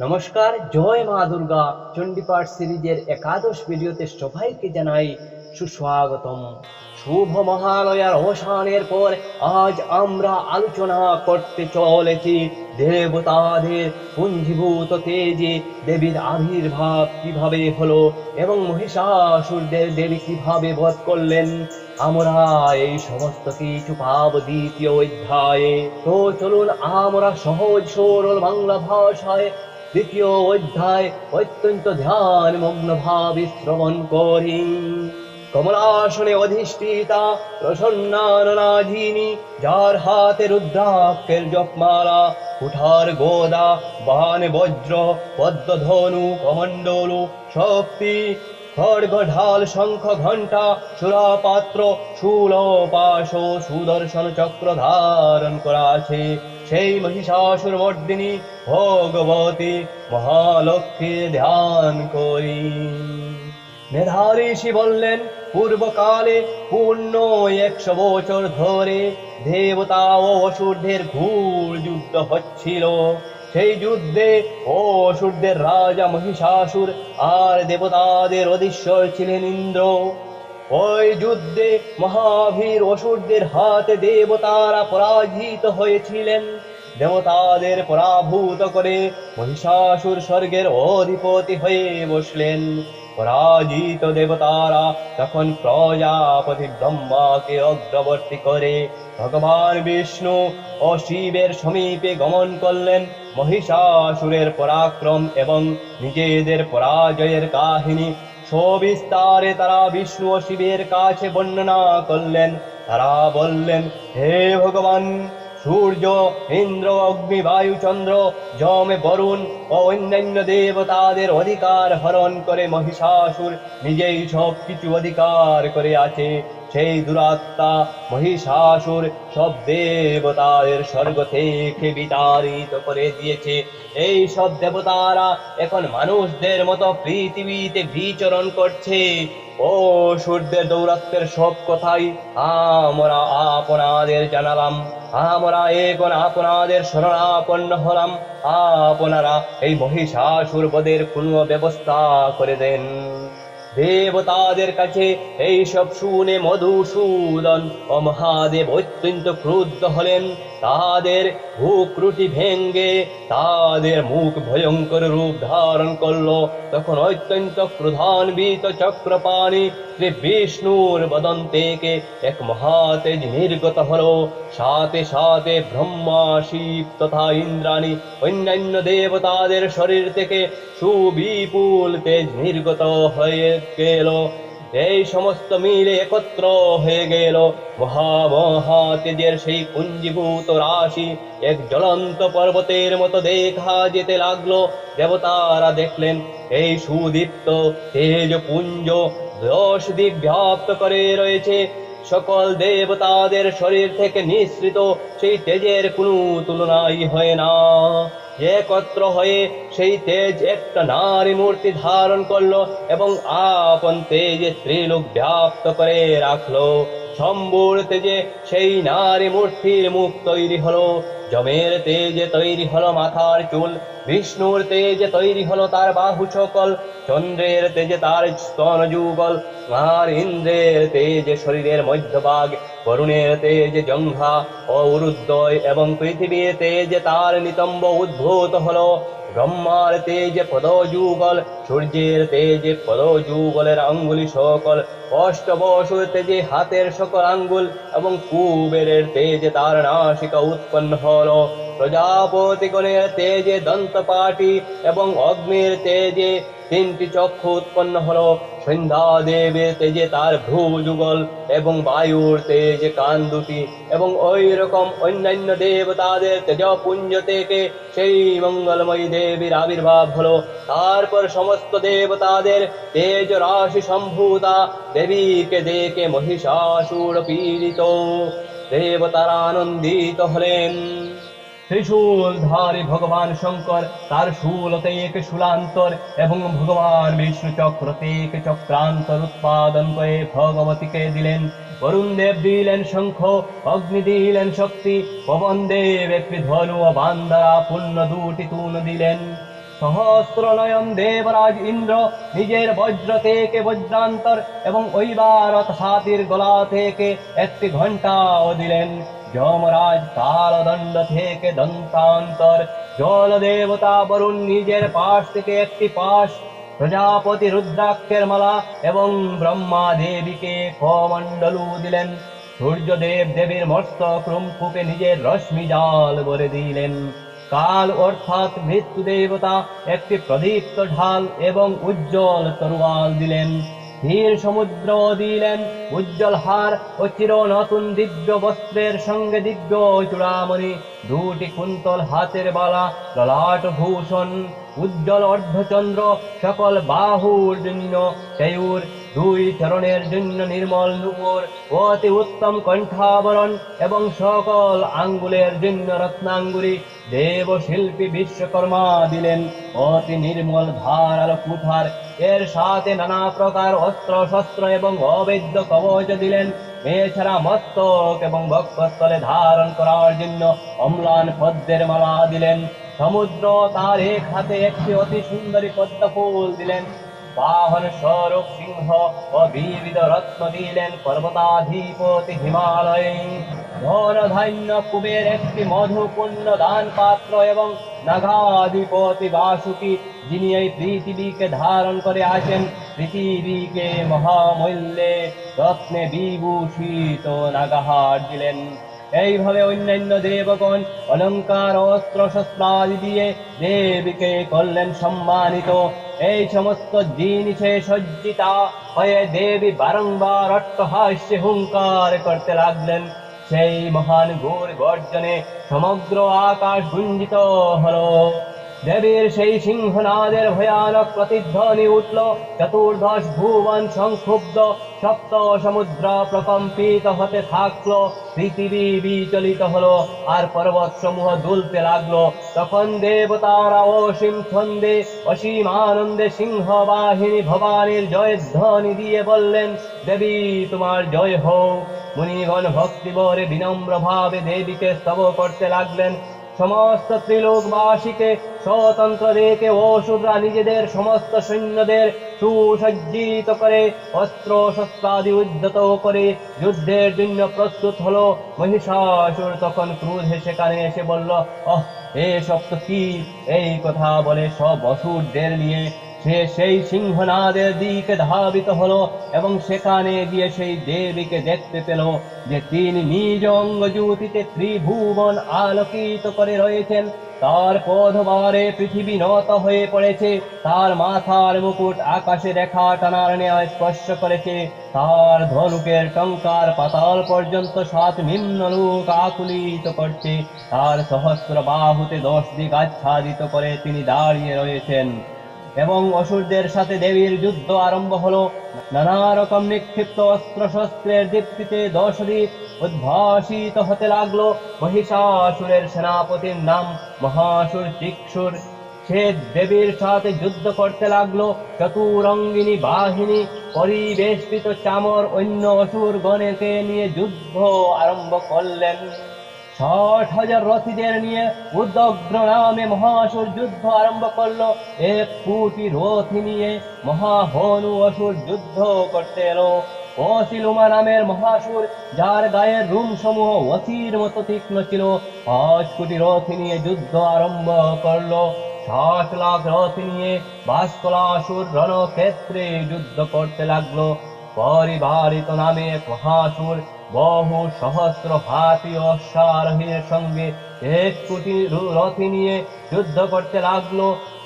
নমস্কার, জয় মা দুর্গা, চণ্ডীপাঠ সিরিজের একাদশ ভিডিওতে সবাইকে জানাই সুস্বাগতম। শুভ মহালয়ার অবসানের পর আজ আমরা আলোচনা করতে চলেছি দেবতাদের পুঞ্জীভূত তেজে, দেবীর আবির্ভাব কীভাবে হলো এবং মহিষাসুরদের দেবী কীভাবে বধ করলেন? আমরা এই সমস্ত কিছু পাব দ্বিতীয় অধ্যায়ে। তো চলুন আমরা সহজ সরল বাংলা ভাষায় দ্বিতীয় অধ্যায়, অত্যন্ত ধ্যান মগ্ন ভাবে শ্রবণ করি। কমলাসনে অধিষ্ঠিতা প্রসন্নাননাধীনি, যার হাতে রুদ্রাক্ষের জপমালা, কুঠার গোদা, বান, বজ্র, পদ্মধনু, কমণ্ডলু, শক্তি খড়গ ঢাল শঙ্খ, ঘণ্টা, সুরাপাত্র শূল পাশ সুদর্শন চক্র ধারণ করা আছে। সেই মহিষাসুর মর্দিনী ভগবতী মহালক্ষ্মী ধ্যান করি। মেধারী ঋষি বললেন, পূর্বকালে পূর্ণ একশো বছর ধরে দেবতা ও অসুরদের ঘুর যুদ্ধ হচ্ছিল। সেই যুদ্ধে ও অসুরদের রাজা মহিষাসুর আর দেবতাদের অধীশ্বর ছিলেন ইন্দ্র। ওই যুদ্ধে মহাবীর অসুরদের হাতে দেবতারা পরাজিত হয়েছিলেন। দেবতাদের পরাভূত করে মহিষাসুর স্বর্গের অধিপতি হয়ে বসলেন। পরাজিত দেবতারা তখন প্রজাপতি ব্রহ্মাকে অগ্রবর্তী করে ভগবান বিষ্ণু ও শিবের সমীপে গমন করলেন মহিষাসুরের পরাক্রম এবং নিজেদের পরাজয়ের কাহিনী সবিস্তারে তারা বিষ্ণু ও শিবের কাছে বর্ণনা করলেন। তারা বললেন, হে ভগবান, সূর্য, ইন্দ্র, অগ্নি, বায়ু, চন্দ্র, যমে, বরুণ ও অন্যান্য দেবতাদের অধিকার হরণ করে মহিষাসুর নিজেই সব কিছু অধিকার করে আছে। সেই দুরাত্মা মহিষাসুর সব দেবতাদের স্বর্গ থেকে বিতাড়িত করে দিয়েছে। এই সব দেবতারা এখন মানুষদের মতো পৃথিবীতে বিচরণ করছে। ও সূর্যের দৌরাত্মের সব কথাই আমরা আপনাদের জানালাম। আমরা এখন আপনাদের শরণাপন্ন হলাম। আপনারা এই মহিষাসুর বদের কোনো ব্যবস্থা করে দেন। দেবতাদের কাছে এই সব শুনে মধুসূদন ও মহাদেব অত্যন্ত ক্রুদ্ধ হলেন। তাদের ভুকরুটি ভেঙ্গে তাদের মুখ ভয়ঙ্কর রূপ ধারণ করল। তখন অত্যন্ত ক্রোধান্বিত চক্রপাণী শ্রী বিষ্ণুর বদন থেকে এক মহাতেজ নির্গত হলো। সাথে সাথে ব্রহ্মা, শিব তথা ইন্দ্রাণী অন্যান্য দেবতাদের শরীর থেকে সুবিপুল তেজ নির্গত হয়ে গেল। এই সমস্ত মিলে একত্র হয়ে গেল। মহা মহা তেজের সেই পুঞ্জীভূত রাশি এক জ্বলন্ত পর্বতের মতো দেখা যেতে লাগল। দেবতারা দেখলেন, এই সুদীপ্ত, তেজ পুঞ্জ দশ দিক ব্যাপ্ত করে রয়েছে। সকল দেবতাদের শরীর থেকে নিঃসৃত, সেই তেজের কোনো তুলনাই হয় না। একত্র হয়ে সেই তেজ একটা নারী মূর্তি ধারণ করল এবং আপন তেজে স্ত্রীলোক ব্যাপ্ত করে রাখল। সম্বুর তেজে সেই নারী মূর্তির মুখ তৈরি হলো। জমের তেজে তৈরি হলো মাথার চুল, বিষ্ণুর তেজে তৈরি হলো তার বাহু সকল চন্দ্রের তেজে তার স্তন যুগল, আর ইন্দ্রের তেজে শরীরের মধ্যভাগ, বরুণের তেজে জঙ্ঘা ও উরুদ্বয় এবং পৃথিবীর তেজে তার নিতম্ব উদ্ভূত হলো, ব্রহ্মার তেজে পদযুগল, সূর্যের তেজে পদযুগলের আঙ্গুলি সকল, অষ্টবসুর তেজে হাতের সকল আঙ্গুল এবং কুবেরের তেজে তার নাসিকা উৎপন্ন হলো প্রজাপতিগণের তেজে দন্তপাটি এবং অগ্নির তেজে তিনটি চক্ষু উৎপন্ন হলো। সন্ধ্যা দেবের তেজে তার ভ্রু যুগল এবং বায়ুর তেজে কান দুটি এবং ওই রকম অন্যান্য দেবতাদের তেজপুঞ্জ থেকে সেই মঙ্গলময়ী দেবীর আবির্ভাব হলো। তারপর সমস্ত দেবতাদের তেজ রাশি সম্ভূতা দেবীকে দেখে মহিষাসুর পীড়িত। দেবতারা আনন্দিত হলেন ত্রিশূলধারী ভগবান শঙ্কর, তার শূল থেকে শূলান্তর এবং ভগবান বিষ্ণু চক্র থেকে চক্রান্তর উৎপাদন করে ভগবতীকে দিলেন। বরুণ দেব দিলেন শঙ্খ, অগ্নি দিলেন শক্তি, পবন দেব একটি ধনু ও বান্দারা পূর্ণ দুটি তুন দিলেন। সহস্রনয়ন দেবরাজ ইন্দ্র নিজের বজ্র থেকে বজ্রান্তর এবং ঐবারত হাতির গলা থেকে একটি ঘণ্টাও দিলেন। যমরাজ কালদণ্ড থেকে দন্তান্তর। জল দেবতা বরুণ নিজের পাশ থেকে একটি পাশ, প্রজাপতি রুদ্রাক্ষের মালা এবং ব্রহ্মা দেবীকে কমণ্ডলু দিলেন। সূর্যদেব দেবীর মস্তক রুমকুকে নিজের রশ্মি জাল ভরে দিলেন। কাল অর্থাৎ মৃত্যু দেবতা একটি প্রদীপ্ত ঢাল এবং উজ্জ্বল তরুয়াল দিলেন। ধীর সমুদ্র দিলেন, উজ্জ্বল হার ও চির নতুন দিব্য বস্ত্রের সঙ্গে দিব্য চূড়ামণি। দুটি কুন্তল হাতের বালা, ললাট ভূষণ, উজ্জ্বল অর্ধচন্দ্র, সকল বাহুর জন্য কেয়ুর দুই চরণের জন্য নির্মল নুপুর অতি উত্তম কণ্ঠাবরণ এবং সকল আঙ্গুলের জন্য রত্নাঙ্গুরি দেব শিল্পী বিশ্বকর্মা দিলেন। অতি নির্মল ধারাল কুঠার, এর সাথে নানা প্রকার অস্ত্র, শস্ত্র এবং অবৈধ কবচ দিলেন। এছাড়া মস্তক এবং বক্ষস্থলে ধারণ করার জন্য অম্লান পদ্মের মালা দিলেন। সমুদ্র তার এক হাতে একটি অতি সুন্দরী পদ্ম ফুল দিলেন। বাহন স্বরূপ সিংহ ও বিবিধ রত্ন দিলেন পর্বতাধিপতি হিমালয়ে। ধন ধান্য কুবের একটি মধুপূর্ণ দান পাত্র এবং নাগাধিপতি বাসুকি, যিনি এই পৃথিবীকে ধারণ করে আছেন পৃথিবীকে মহামূল্যে রত্নে বিভূষিত নাগাহার দিলেন। এইভাবে অন্যান্য দেবগণ অলঙ্কার অস্ত্র শস্ত্রাদি দিয়ে দেবীকে করলেন সম্মানিত এই সমস্ত জিনিসে সজ্জিতা হয়ে দেবী বারংবার অট্টহাস্যে হুঙ্কার করতে লাগলেন। সেই মহান ঘোর গর্জনে সমগ্র আকাশ গুঞ্জিত হলো। দেবীর সেই সিংহনাদের ভয়ানক প্রতিধ্বনি উঠল। চতুর্দশ ভুবন সংক্ষুব্ধ। সপ্ত সমুদ্র প্রকম্পিত হতে থাকল। পৃথিবী বিচলিত হলো। আর পর্বত সমূহ দুলতে লাগল। তখন দেবতারা অসীম ছন্দে, অসীম আনন্দে সিংহ বাহিনী ভবানীর জয়ধ্বনি দিয়ে বললেন, দেবী, তোমার জয় হোক। মুনিগণ ভক্তিবরে বিনম্রভাবে দেবীকে স্তব করতে লাগলেন। সমস্ত ত্রিলোকবাসীকে স্বতন্ত্র দেখে অসুররা নিজেদের সমস্ত সৈন্যদের সুসজ্জিত করে অস্ত্র শস্ত্রাদি উদ্ধত করে যুদ্ধের জন্য প্রস্তুত হলো। মহিষাসুর তখন ক্রোধে সেখানে এসে বলল, অহ, এ সব তো কি? এই কথা বলে সব অসুরদের নিয়ে সে সেই সিংহনাদের দিকে ধাবিত হলো এবং সেখানে গিয়ে সেই দেবীকে দেখতে পেল যে তিনি নিজ অঙ্গ জ্যোতিতে ত্রিভুবন আলোকিত করে রয়েছেন। তার পদবারে পৃথিবী নত হয়ে পড়েছে, তার মাথার মুকুট আকাশে রেখা টানার ন্যায় স্পর্শ করেছে, তার ধনুকের টঙ্কার পাতাল পর্যন্ত সাত নিম্ন লোক আকুলিত করছে, তার সহস্র বাহুতে দশ দিক আচ্ছাদিত করে তিনি দাঁড়িয়ে রয়েছেন। এবং অসুরদের সাথে দেবীর যুদ্ধ আরম্ভ হলো। নানা রকম নিক্ষিপ্ত অস্ত্র শস্ত্রের দীপ্তিতে দশ দিক উদ্ভাসিত হতে লাগল। মহিষাসুরের সেনাপতির নাম মহাসুর চিক্ষুর সে দেবীর সাথে যুদ্ধ করতে লাগল। চতুরঙ্গিনী বাহিনী পরিবেষ্টিত চামর অন্য অসুর গণেকে নিয়ে যুদ্ধ আরম্ভ করলেন। ষাট হাজার রথীদের নিয়ে উদ্গ্র নামে মহাসুর যুদ্ধ আরম্ভ করল। এক কোটি রথী নিয়ে মহাহনু অসুর যুদ্ধ করতে এলো। অশিলুমা নামের মহাসুর, যার গায়ের রুম সমূহ অসির মতো তীক্ষ্ণ ছিল, পাঁচ কোটি রথ নিয়ে যুদ্ধ আরম্ভ করল। ষাট লাখ রথ নিয়ে ভাস্করাসুর রণক্ষেত্রে যুদ্ধ করতে লাগল। পরিবারিত নামে মহাসুর বহু সহস্র হাতি অশ্বারোহীর সঙ্গে এক কোটি রথী নিয়ে যুদ্ধ করতে লাগল।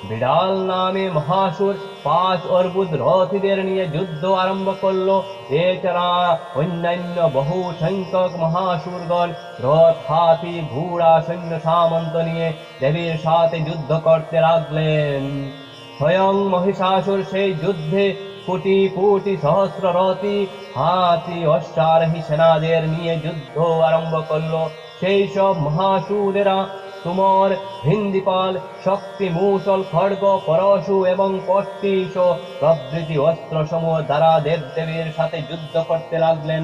বিড়াল নামে মহাসুর পাঁচ অর্বুদ রথীদের নিয়ে যুদ্ধ আরম্ভ করল। এছাড়া অন্যান্য বহু সংখ্যক মহাসুরগণ রথ, হাতি, ঘোড়া, সৈন্য, সামন্ত নিয়ে দেবীর সাথে যুদ্ধ করতে লাগলেন। স্বয়ং মহিষাসুর সেই যুদ্ধে কোটি কোটি সহস্র রথি হাতি অশ্বারোহী সেনাদের নিয়ে যুদ্ধ আরম্ভ করল। সেই সব মহাসুরেরা তোমার হিন্দিপাল শক্তি মূসল খড়গ, পরশু এবং পট্টিস প্রভৃতি অস্ত্র সমূহ দ্বারা দেবদেবীর সাথে যুদ্ধ করতে লাগলেন।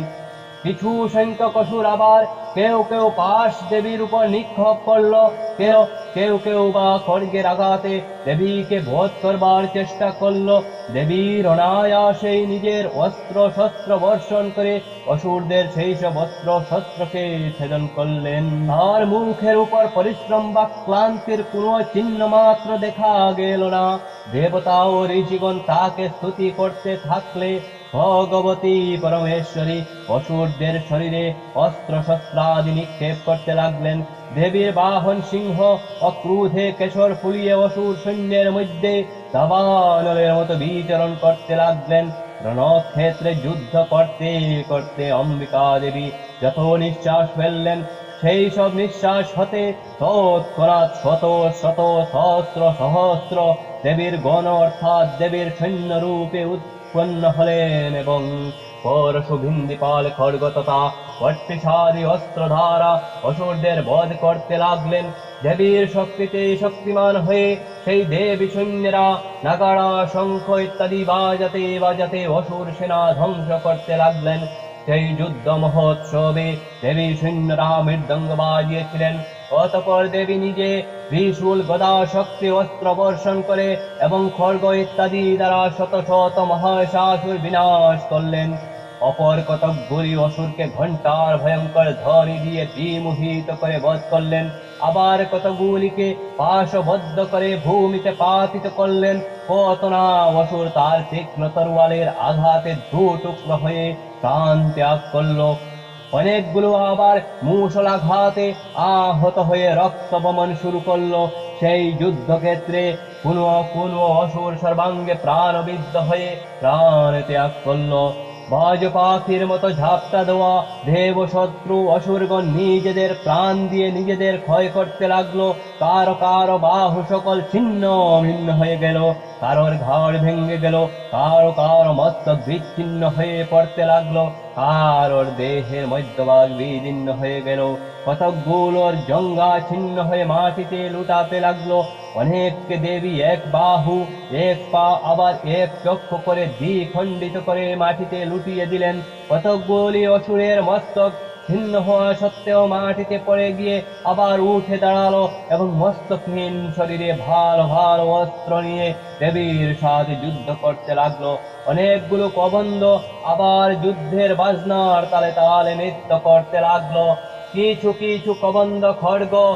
কিছু সংখ্যক অসুর আবার কেউ কেউ পাশ দেবীর উপর নিক্ষেপ করল। কেউ কেউ কেউ বা খড়গের আঘাতে দেবীকে বধ করবার চেষ্টা করল। দেবীর অনায়াসেই নিজের অস্ত্র শস্ত্র বর্ষণ করে অসুরদের সেই সব অস্ত্র শস্ত্রকে ছেদন করলেন। আর মুখের উপর পরিশ্রম বা ক্লান্তির কোনো চিহ্ন মাত্র দেখা গেল না। দেবতা ও ঋষিগণ তাকে স্তুতি করতে থাকলে ভগবতী পরমেশ্বরী অসুরদের শরীরে অস্ত্র শস্ত্রাদি নিক্ষেপ করতে লাগলেন। দেবীর বাহন সিংহ অক্রুধে কেশর ফুলিয়ে অসুর সৈন্যের মধ্যে দাবানলের মতো বিচরণ করতে লাগলেন। রণক্ষেত্রে যুদ্ধ করতে করতে অম্বিকা দেবী যত নিঃশ্বাস ফেললেন, সেই সব নিঃশ্বাস হতে তৎক্ষণাৎ শত শত সহস্র সহস্র দেবীর গণ অর্থাৎ দেবীর সৈন্য রূপে উৎপন্ন হলেন এবং পরশু ভিন্দিপাল খড়গ তথা পট্টিসাদি অস্ত্র দ্বারা অসুরদের বধ করতে লাগলেন। দেবীর শক্তিতে শক্তিমান হয়ে সেই দেবী সৈন্যরা নাগাড়া, শঙ্খ ইত্যাদি বাজাতে বাজাতে অসুর সেনা ধ্বংস করতে লাগলেন। সেই যুদ্ধ মহোৎসবে দেবী সৈন্যরা মৃদঙ্গ বাজিয়েছিলেন। অতপর দেবী নিজে ত্রিশূল গদা শক্তি অস্ত্র বর্ষণ করে এবং খড়গ ইত্যাদি দ্বারা শত শত মহাশাসুর বিনাশ করলেন। অপর কতকগুলি অসুরকে ঘণ্টার ভয়ঙ্কর ধ্বনি দিয়ে বিমোহিত করে বধ করলেন। আবার কতগুলিকে পাশবদ্ধ করে ভূমিতে পাতিত করলেন। কত না অসুর তার তীক্ষ্ণ তরোয়ালের আঘাতে দু টুকরো হয়ে প্রাণ ত্যাগ করল। অনেকগুলো আবার মূসলাঘাতে আহত হয়ে রক্ত বমন শুরু করল। সেই যুদ্ধক্ষেত্রে কোনো কোনো অসুর সর্বাঙ্গে প্রাণবিদ্ধ হয়ে প্রাণ ত্যাগ করল। বাজ পাখির মতো ঝাপটা দেওয়া দেব শত্রু অসুরগণ নিজেদের প্রাণ দিয়ে নিজেদের ক্ষয় করতে লাগল। কারও কারও বাহু সকল ছিন্ন ভিন্ন হয়ে গেল। কারোর ঘাড় ভেঙে গেল। কারও কারও মস্তক বিচ্ছিন্ন হয়ে পড়তে লাগল। কারোর দেহের মধ্যভাগ বিদীর্ণ হয়ে গেল। কতকগুলোর জঙ্গা ছিন্ন হয়ে মাটিতে লুটাতে লাগল। অনেককে দেবী এক বাহু, এক পা, আবার এক চক্ষু করে দ্বিখণ্ডিত করে মাটিতে লুটিয়ে দিলেন। কতকগুলি অসুরের মস্তক ছিন্ন হওয়া সত্ত্বেও মাটিতে পড়ে গিয়ে আবার উঠে দাঁড়াল এবং মস্তকহীন শরীরে ভার ভার অস্ত্র নিয়ে দেবীর সাথে যুদ্ধ করতে লাগল। অনেকগুলো কবন্ধ আবার যুদ্ধের বাজনার তালে তালে নৃত্য করতে লাগল। কিছু কিছু কবন্দ খড়গ ও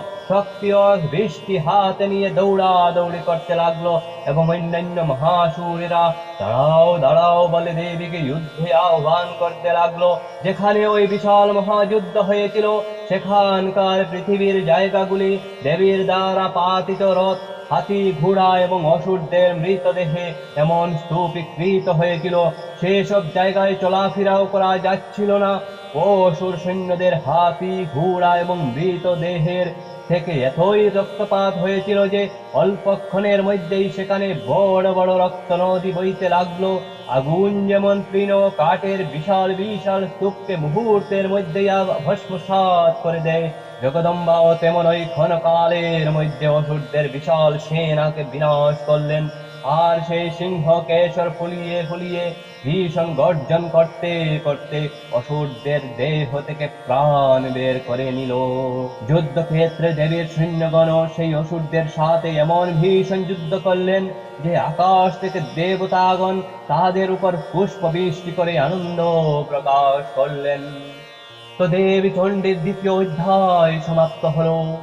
বৃষ্টি হাতে নিয়ে দৌড়া দৌড়ি করতে লাগল এবং অন্যান্য মহাসুরেরা দাঁড়াও দাঁড়াও বলে দেবীকে যুদ্ধে আহ্বান করতে লাগল। যেখানে ওই বিশাল মহাযুদ্ধ হয়েছিল, সেখানকার পৃথিবীর জায়গাগুলি দেবীর দ্বারা পাতিত রথ, হাতি, ঘোড়া এবং অসুরদের মৃতদেহে এমন স্তূপীকৃত হয়েছিল। সেসব জায়গায় চলাফেরাও করা যাচ্ছিল না। অসুর সৈন্যদের হাতি, ঘোড়া এবং মৃত দেহের থেকে এতই রক্তপাত হয়েছিল যে অল্পক্ষণের মধ্যেই সেখানে বড় বড় রক্ত নদী বইতে লাগল। আগুন যেমন তৃণ কাঠের বিশাল বিশাল স্তূপকে মুহূর্তের মধ্যেই ভস্মসাৎ করে দেয়। জগদম্বাও তেমন ওই ক্ষণকালের মধ্যে অসুরদের বিশাল সেনাকে বিনাশ করলেন। আর সেই সিংহ কেশর ফুলিয়ে ফুলিয়ে ভীষণ গর্জন করতে করতে অসুরদের দেহ থেকে প্রাণ বের করে নিল। যুদ্ধক্ষেত্রে দেবীর সৈন্যগণ সেই অসুরদের সাথে এমন ভীষণ যুদ্ধ করলেন যে আকাশ থেকে দেবতাগণ তাদের উপর পুষ্প বৃষ্টি করে আনন্দ প্রকাশ করলেন। তো দেবী চণ্ডীর দ্বিতীয় অধ্যায় সমাপ্ত হলো।